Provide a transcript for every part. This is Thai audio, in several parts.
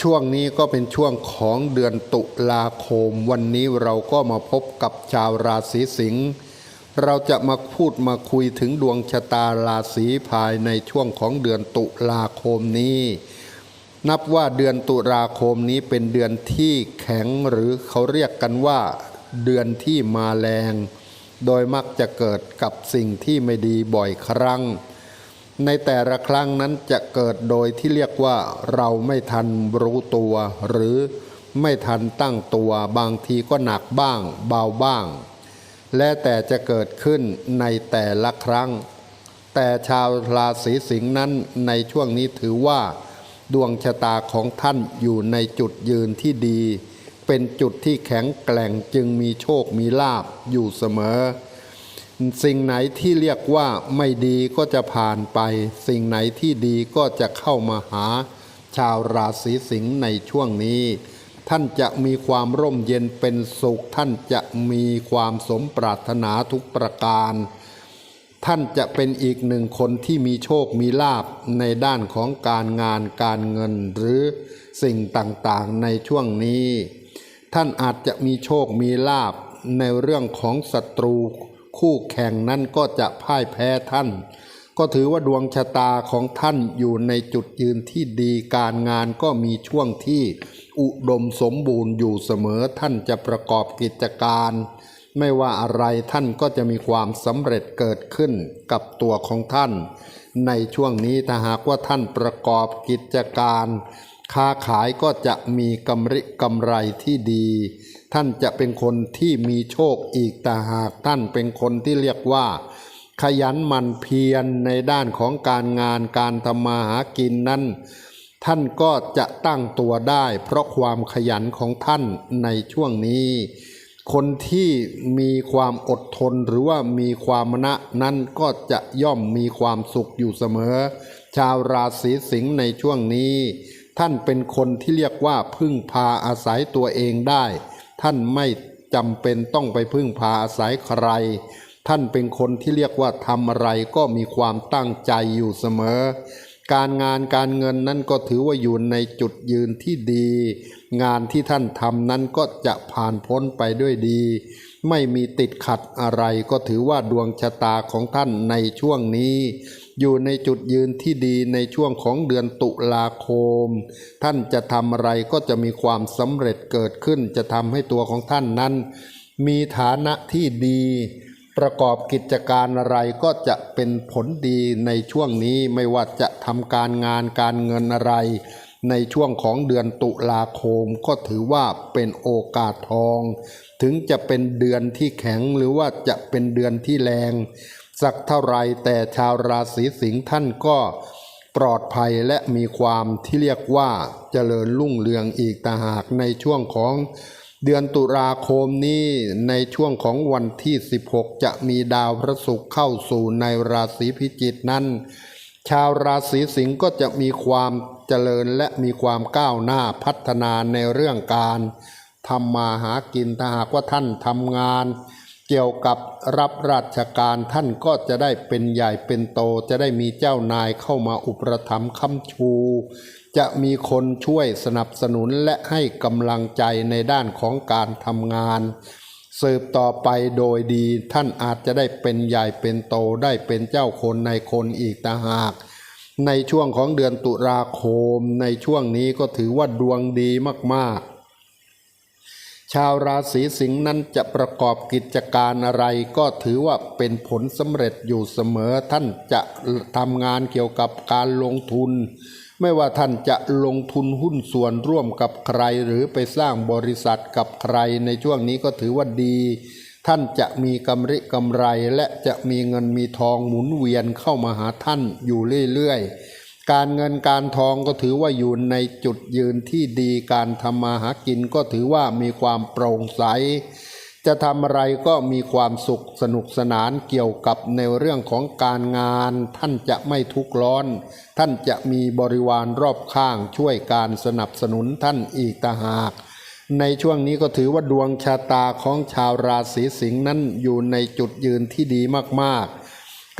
ช่วงนี้ก็เป็นช่วงของเดือนตุลาคม วันนี้เราก็มาพบกับชาวราศีสิงห์เราจะมาพูดมาคุยถึงดวงชะตาราศีภายในช่วงของเดือนตุลาคมนี้ นับว่าเดือนตุลาคมนี้เป็นเดือนที่แข็งหรือเขาเรียกกันว่า เดือนที่มาแรง โดยมักจะเกิดกับสิ่งที่ไม่ดีบ่อยครั้ง ในแต่ละครั้งนั้นจะเกิดโดยที่เรียกว่าเราไม่ทันรู้ตัว หรือไม่ทันตั้งตัวบางทีก็หนักบ้าง เบาบ้าง และแต่จะเกิดขึ้นในแต่ละครั้ง แต่ชาวราศีสิงห์นั้นในช่วงนี้ถือว่า ดวงชะตาของท่านอยู่ในจุดยืนที่ดี เป็นจุดที่แข็งแกร่งจึงมีโชคมีลาบอยู่เสมอ สิ่งไหนที่เรียกว่าไม่ดีก็จะผ่านไป สิ่งไหนที่ดีก็จะเข้ามาหา ชาวราศีสิงห์ในช่วงนี้ ท่านจะมีความร่มเย็นเป็นสุข ท่านจะมีความสมปรารถนาทุกประการ ท่านจะเป็นอีกหนึ่งคนที่มีโชคมีลาบในด้านของการงานการเงินหรือสิ่งต่างๆในช่วงนี้ ท่านอาจจะมีโชคมีลาบในเรื่องของศัตรู คู่แข่งนั้นก็จะพ่ายแพ้ท่าน ก็ถือว่าดวงชะตาของท่านอยู่ในจุดยืนที่ดีการงานก็มีช่วงที่อุดมสมบูรณ์อยู่เสมอท่านจะประกอบกิจการ ไม่ว่าอะไรท่านก็จะมีความสำเร็จเกิดขึ้นกับตัวของท่าน ในช่วงนี้ถ้าหากว่าท่านประกอบกิจการ ค้าขายก็จะมีกำไรกำไรที่ดี ท่านจะเป็นคนที่มีโชคอีกแต่หากท่านเป็นคนที่เรียกว่า ขยันหมันเพียรในด้านของการงานการทำมาหากินนั้น ท่านก็จะตั้งตัวได้ เพราะความขยันของท่านในช่วงนี้ คนที่มีความอดทนหรือว่ามีความมณะนั้นก็จะย่อมมีความสุขอยู่เสมอ ชาวราศีสิงห์ในช่วงนี้ ท่านเป็นคนที่เรียกว่าพึ่งพาอาศัยตัวเองได้ ท่านไม่จำเป็นต้องไปพึ่งพาอาศัยใคร ท่านเป็นคนที่เรียกว่าทำอะไรก็มีความตั้งใจอยู่เสมอ การงานการเงินนั้นก็ถือว่าอยู่ในจุดยืนที่ดี งานที่ท่านทำนั้นก็จะผ่านพ้นไปด้วยดี ไม่มีติดขัดอะไรก็ถือว่าดวงชะตาของท่านในช่วงนี้ อยู่ในจุดยืนที่ดีในช่วงของเดือนตุลาคม ท่านจะทำอะไรก็จะมีความสำเร็จเกิดขึ้น จะทำให้ตัวของท่านนั้น มีฐานะที่ดี ประกอบกิจการอะไรก็จะเป็นผลดีในช่วงนี้ไม่ว่าจะทำการงานการเงินอะไร ในช่วงของเดือนตุลาคมก็ถือว่าเป็นโอกาสทอง ถึงจะเป็นเดือนที่แข็งหรือว่าจะเป็นเดือนที่แรง สักเท่าไรแต่ชาวราศีสิงห์ท่านก็ปลอดภัยและมีความที่เรียกว่าเจริญรุ่งเรืองอีกต่างหากในช่วงของเดือนตุลาคมนี้ในช่วงของวันที่ 16 จะมีดาวพระศุกร์เข้าสู่ในราศีพิจิกนั้น ชาวราศีสิงห์ก็จะมีความเจริญและมีความก้าวหน้าพัฒนาในเรื่องการทำมาหากินถ้าหากว่าท่านทำงาน เกี่ยวกับรับราชการท่านก็จะได้เป็นใหญ่เป็นโตจะได้มีเจ้านายเข้ามาอุปถัมภ์ค้ำชู จะมีคนช่วยสนับสนุนและให้กำลังใจในด้านของการทำงาน สืบต่อไปโดยดีท่านอาจจะได้เป็นใหญ่เป็นโตได้เป็นเจ้าคนในคนอีกต่างหาก ในช่วงของเดือนตุลาคมในช่วงนี้ก็ถือว่าดวงดีมากๆ ชาวราศีสิงห์นั้นจะประกอบกิจการอะไร ก็ถือว่าเป็นผลสำเร็จอยู่เสมอ ท่านจะทำงานเกี่ยวกับการลงทุน ไม่ว่าท่านจะลงทุนหุ้นส่วนร่วมกับใคร หรือไปสร้างบริษัทกับใครในช่วงนี้ก็ถือว่าดี ท่านจะมีกำไรกำไรและจะมีเงินมีทองหมุนเวียนเข้ามาหาท่านอยู่เรื่อยๆ การเงินการทองก็ถือว่าอยู่ในจุดยืนที่ดีการทำมาหากินก็ถือว่ามีความโปร่งใส จะทำอะไรก็มีความสุขสนุกสนานเกี่ยวกับในเรื่องของการงาน ท่านจะไม่ทุกข์ร้อน ท่านจะมีบริวารรอบข้างช่วยการสนับสนุนท่านอีกต่างหากในช่วงนี้ก็ถือว่าดวงชะตาของชาวราศีสิงห์นั้นอยู่ในจุดยืนที่ดีมากๆ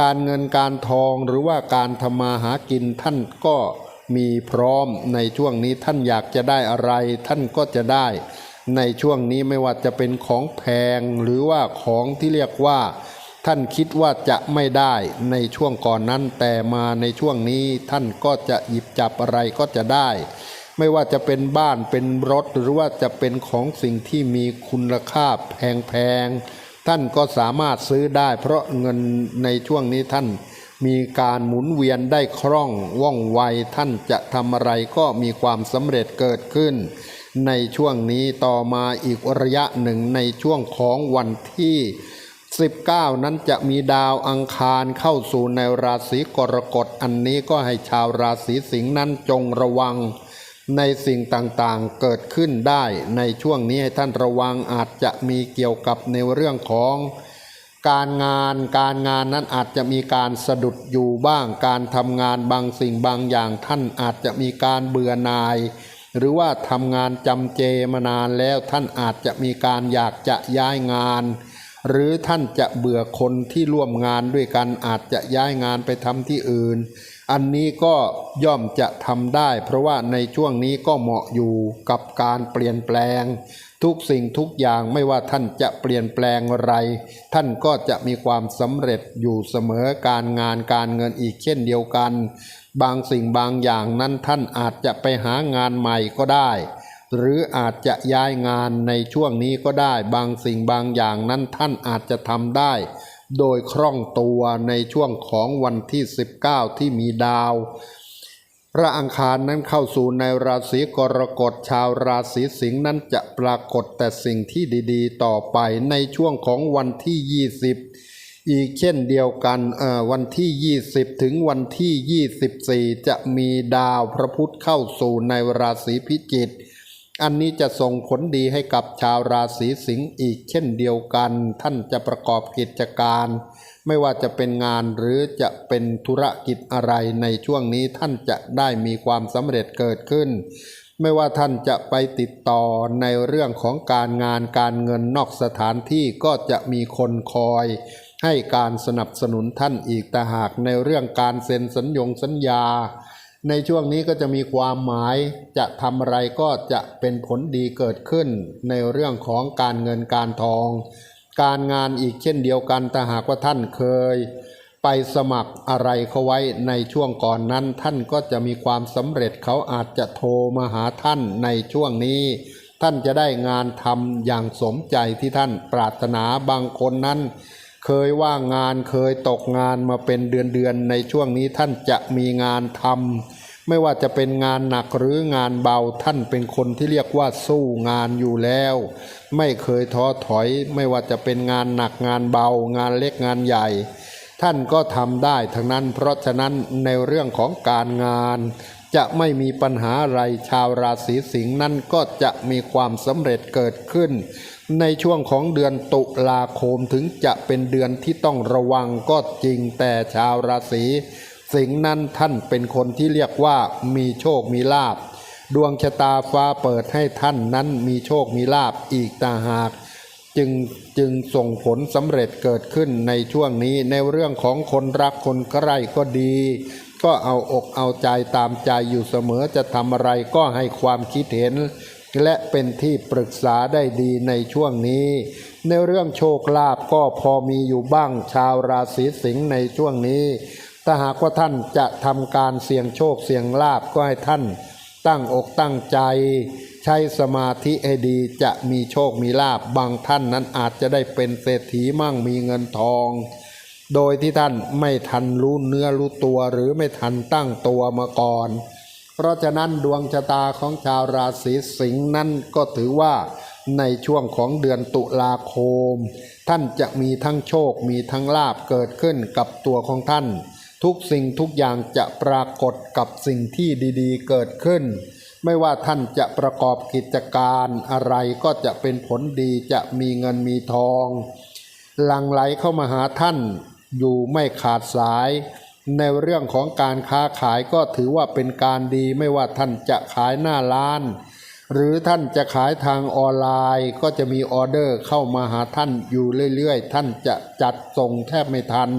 การเงินการทองหรือว่าการทำมาหากินท่านก็มีพร้อมในช่วงนี้ท่านอยากจะได้อะไร ท่านก็จะได้ ในช่วงนี้ไม่ว่าจะเป็นของแพงหรือว่าของที่เรียกว่า ท่านคิดว่าจะไม่ได้ในช่วงก่อนนั้น แต่มาในช่วงนี้ท่านก็จะหยิบจับอะไรก็จะได้ ไม่ว่าจะเป็นบ้านเป็นรถหรือว่าจะเป็นของสิ่งที่มีคุณค่าแพงๆ ท่านก็สามารถซื้อได้ เพราะเงินในช่วงนี้ท่านมีการหมุนเวียนได้คล่องว่องไวท่านจะทำอะไรก็มีความสำเร็จเกิดขึ้น ในช่วงนี้ต่อมาอีกระยะหนึ่งในช่วงของวันที่ 19 นั้นจะมีดาวอังคารเข้าสู่ในราศีกรกฎอันนี้ก็ให้ชาวราศีสิงห์นั้นจงระวัง ในสิ่งต่างๆเกิดขึ้นได้ในช่วงนี้ให้ท่านระวังอาจจะมีเกี่ยวกับในเรื่องของการงานการงานนั้นอาจจะมีการสะดุดอยู่บ้าง การทำงานบางสิ่งบางอย่างท่านอาจจะมีการเบื่อหน่าย หรือว่าทำงานจำเจมานานแล้วท่านอาจจะมีการอยากจะย้ายงาน หรือท่านจะเบื่อคนที่ร่วมงานด้วยกันอาจจะย้ายงานไปทำที่อื่น อันนี้ก็ย่อมจะทำได้ เพราะว่าในช่วงนี้ก็เหมาะอยู่กับการเปลี่ยนแปลง ทุกสิ่งทุกอย่างไม่ว่าท่านจะเปลี่ยนแปลงอะไร ท่านก็จะมีความสำเร็จอยู่เสมอการงานการเงินอีกเช่นเดียวกัน บางสิ่งบางอย่างนั้นท่านอาจจะไปหางานใหม่ก็ได้ หรืออาจจะย้ายงานในช่วงนี้ก็ได้ บางสิ่งบางอย่างนั้นท่านอาจจะทำได้ โดยคล่องตัวในช่วงของวันที่ 19 ที่มีดาว พระอังคารนั้นเข้าสู่ในราศีกรกฎชาวราศีสิงห์นั้นจะปรากฏแต่สิ่งที่ดีๆ ต่อไปในช่วงของวันที่ 20 อีกเช่นเดียวกันเอ่อวันที่ 20 ถึงวันที่ 24 จะมีดาวพระพุธเข้าสู่ในราศีพิจิก อันนี้จะส่งผลดีให้กับชาวราศีสิงห์อีกเช่นเดียวกัน ท่านจะประกอบกิจการ ไม่ว่าจะเป็นงานหรือจะเป็นธุรกิจอะไรในช่วงนี้ท่านจะได้มีความสำเร็จเกิดขึ้น ไม่ว่าท่านจะไปติดต่อในเรื่องของการงานการเงินนอกสถานที่ก็จะมีคนคอยให้การสนับสนุนท่านอีกแต่หากในเรื่องการเซ็นสัญญงสัญญา ในช่วงนี้ก็จะมีความหมายจะทำอะไรก็จะเป็นผลดีเกิดขึ้น ในเรื่องของการเงินการทอง การงานอีกเช่นเดียวกันแต่หากว่าท่านเคย ไปสมัครอะไรเขาไว้ในช่วงก่อนนั้น ท่านก็จะมีความสำเร็จเขาอาจจะโทรมาหาท่านในช่วงนี้ ท่านจะได้งานทำอย่างสมใจที่ท่านปรารถนาบางคนนั้น เคยว่างงานเคยตกงานมาเป็นเดือนๆในช่วงนี้ท่านจะมีงานทำไม่ว่าจะเป็นงานหนักหรืองานเบาท่านเป็นคนที่เรียกว่าสู้งานอยู่แล้ว ไม่เคยท้อถอย ไม่ว่าจะเป็นงานหนักงานเบา งานเล็กงานใหญ่ ท่านก็ทำได้ทั้งนั้น เพราะฉะนั้นในเรื่องของการงานจะไม่มีปัญหาอะไรชาวราศีสิงห์นั้นก็จะมีความสำเร็จเกิดขึ้น ในช่วงของเดือนตุลาคมถึงจะเป็นเดือนที่ต้องระวังก็จริงแต่ชาวราศีสิงห์นั้นท่านเป็นคนที่เรียกว่ามีโชคมีลาบดวงชะตาฟ้าเปิดให้ท่านนั้นมีโชคมีลาบอีกต่างหาก จึงจึงส่งผลสำเร็จเกิดขึ้นในช่วงนี้ในเรื่องของคนรักคนใกล้ก็ดี ก็เอาอกเอาใจตามใจอยู่เสมอจะทำอะไรก็ให้ความคิดเห็น และเป็นที่ปรึกษาได้ดีในช่วงนี้ ในเรื่องโชคลาภก็พอมีอยู่บ้างชาวราศีสิงห์ในช่วงนี้ ถ้าหากว่าท่านจะทำการเสี่ยงโชคเสี่ยงลาภก็ให้ท่าน ตั้งอกตั้งใจ ใช้สมาธิให้ดีจะมีโชคมีลาบบางท่านนั้นอาจจะได้เป็นเศรษฐีมั่งมีเงินทอง โดยที่ท่านไม่ทันรู้เนื้อรู้ตัวหรือไม่ทันตั้งตัวมาก่อน เพราะฉะนั้นดวงชะตาของชาวราศีสิงห์นั้นก็ถือว่าในช่วงของเดือนตุลาคม ท่านจะมีทั้งโชคมีทั้งลาบเกิดขึ้นกับตัวของท่าน ทุกสิ่งทุกอย่างจะปรากฏกับสิ่งที่ดีๆ เกิดขึ้น ไม่ว่าท่านจะประกอบกิจการอะไรก็จะเป็นผลดีจะมีเงินมีทองหลั่งไหลเข้ามาหาท่านอยู่ไม่ขาดสาย ในเรื่องของการค้าขายก็ถือว่าเป็นการดีไม่ว่าท่านจะขายหน้าร้าน หรือท่านจะขายทางออนไลน์ ก็จะมีออเดอร์เข้ามาหาท่านอยู่เรื่อยๆ ท่านจะจัดส่งแทบไม่ทัน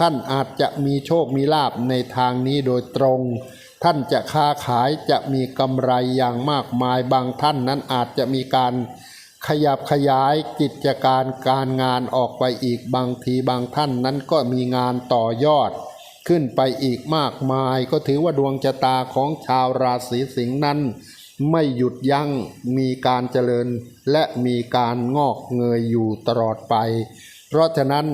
ท่านอาจจะมีโชคมีลาบในทางนี้โดยตรง ท่านจะค้าขายจะมีกำไรอย่างมากมายบางท่านนั้นอาจจะมีการขยับขยายกิจการการงานออกไปอีกบางทีบางท่านนั้นก็มีงานต่อยอด ขึ้นไปอีกมากมาย ก็ถือว่าดวงชะตาของชาวราศีสิงห์นั้น ไม่หยุดยัง้งมีการเจริญและมีการงอกเงยอยู่ตลอดไป เพราะฉะนั้น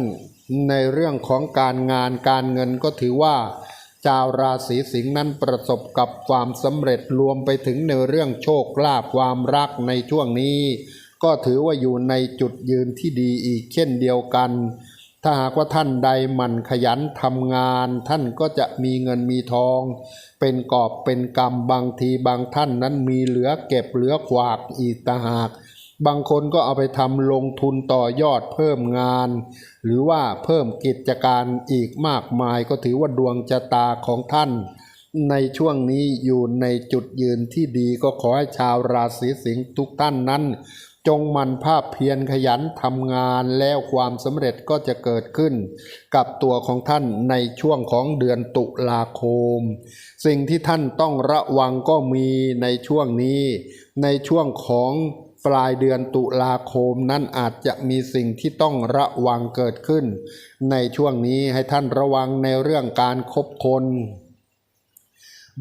ในเรื่องของการงานการเงินก็ถือว่าชาวราศีสิงห์นั้นประสบกับความสำเร็จรวมไปถึงในเรื่องโชคลาภความรักในช่วงนี้ ก็ถือว่าอยู่ในจุดยืนที่ดีอีกเช่นเดียวกัน ถ้าหากว่าท่านใดหมั่นขยันทำงาน ท่านก็จะมีเงินมีทอง เป็นกอบเป็นกำบางทีบางท่านนั้นมีเหลือเก็บเหลือขวากอีกต่างหาก บางคนก็เอาไปทำลงทุนต่อยอดเพิ่มงาน หรือว่าเพิ่มกิจการอีกมากมายก็ถือว่าดวงชะตาของท่าน ในช่วงนี้อยู่ในจุดยืนที่ดีก็ขอให้ชาวราศีสิงห์ทุกท่านนั้น จงมันภาพเพียรขยันทำงานแล้วความสำเร็จก็จะเกิดขึ้น กับตัวของท่านในช่วงของเดือนตุลาคม สิ่งที่ท่านต้องระวังก็มีในช่วงนี้ ในช่วงของปลายเดือนตุลาคมนั้นอาจจะมีสิ่งที่ต้องระวังเกิดขึ้น ในช่วงนี้ให้ท่านระวังในเรื่องการคบคน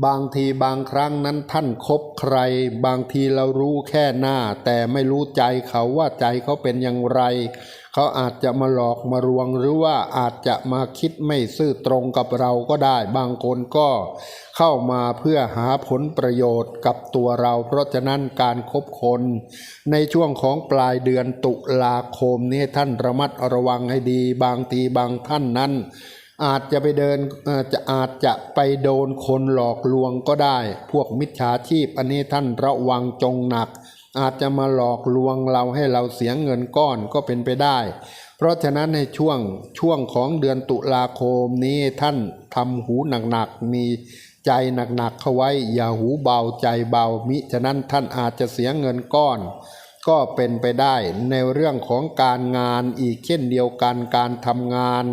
บางทีบางครั้งนั้นท่านคบใคร บางทีเรารู้แค่หน้า แต่ไม่รู้ใจเขาว่าใจเขาเป็นอย่างไร เขาอาจจะมาหลอกมาลวงหรือว่าอาจจะมาคิดไม่ซื่อตรงกับเราก็ได้ บางคนก็เข้ามาเพื่อหาผลประโยชน์กับตัวเรา เพราะฉะนั้นการคบคน ในช่วงของปลายเดือนตุลาคมนี้ท่านระมัดระวังให้ดี บางทีบางท่านนั้น อาจจะไปเดินเอ่อจะอาจจะไปโดนคนหลอกลวงก็ได้ พวกมิจฉาชีพอันนี้ท่านระวังจงหนัก อาจจะมาหลอกลวงเราให้เราเสียเงินก้อนก็เป็นไปได้ เพราะฉะนั้นในช่วงช่วงของเดือนตุลาคมนี้ท่านทำหูหนักๆมีใจหนักๆเข้าไว้อย่าหูเบาใจเบามิฉะนั้นท่านอาจจะเสียเงินก้อน ก็เป็นไปได้ในเรื่องของการงานอีกเช่นเดียวกันการทำงาน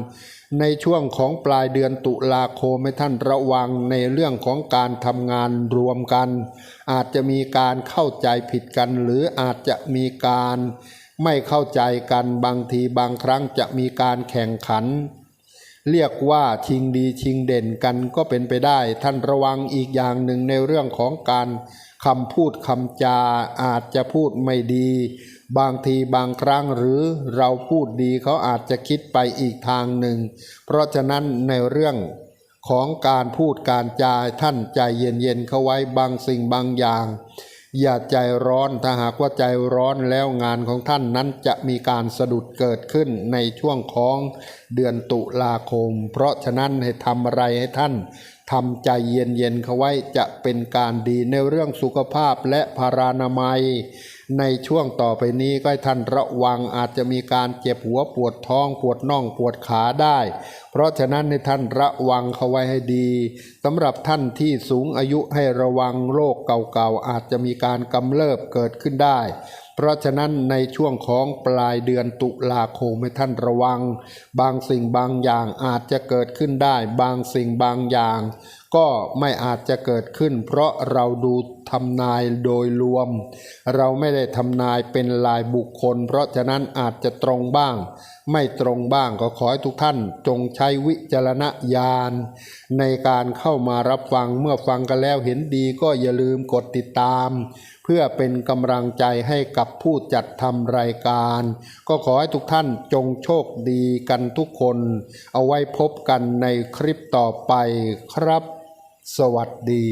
ในช่วงของปลายเดือนตุลาคมให้ท่านระวังในเรื่องของการทำงานรวมกัน อาจจะมีการเข้าใจผิดกัน หรืออาจจะมีการไม่เข้าใจกันบางทีบางครั้งจะมีการแข่งขัน เรียกว่าชิงดีชิงเด่นกันก็เป็นไปได้ ท่านระวังอีกอย่างหนึ่งในเรื่องของการคำพูดคำจาอาจจะพูดไม่ดี บางทีบางครั้งหรือเราพูดดีเขาอาจจะคิดไปอีกทางหนึ่ง เพราะฉะนั้นในเรื่องของการพูดการจาท่านใจเย็นๆเข้าไว้บางสิ่งบางอย่าง อย่าใจร้อนถ้าหากว่าใจร้อนแล้วงานของท่านนั้นจะมีการสะดุดเกิดขึ้นในช่วงของเดือนตุลาคม เพราะฉะนั้นให้ทำอะไรให้ท่านทำใจเย็นๆเขาไว้จะเป็นการดีในเรื่องสุขภาพและพารานามัย ในช่วงต่อไปนี้ก็ให้ท่านระวังอาจจะมีการเจ็บหัวปวดท้องปวดน่องปวดขาได้ เพราะฉะนั้นในท่านระวังเขาไว้ให้ดีสำหรับท่านที่สูงอายุให้ระวังโรคเก่าๆอาจจะมีการกำเริบเกิดขึ้นได้ ราะฉะนั้นในช่วงของปลายเดือนตุลาคมให้ท่านระวัง บางสิ่งบางอย่างอาจจะเกิดขึ้นได้ บางสิ่งบางอย่าง ก็ไม่อาจจะเกิดขึ้น เพราะเราดูทำนายโดยรวม เราไม่ได้ทำนายเป็นลายบุคคล เพราะฉะนั้นอาจจะตรงบ้างไม่ตรงบ้างก็ขอให้ทุกท่านจงใช้วิจารณญาณ ในการเข้ามารับฟังเมื่อฟังกันแล้วเห็นดีก็อย่าลืมกดติดตาม เพื่อเป็นกำลังใจให้กับผู้จัดทำรายการ ก็ขอให้ทุกท่านจงโชคดีกันทุกคน เอาไว้พบกันในคลิปต่อไปครับ สวัสดี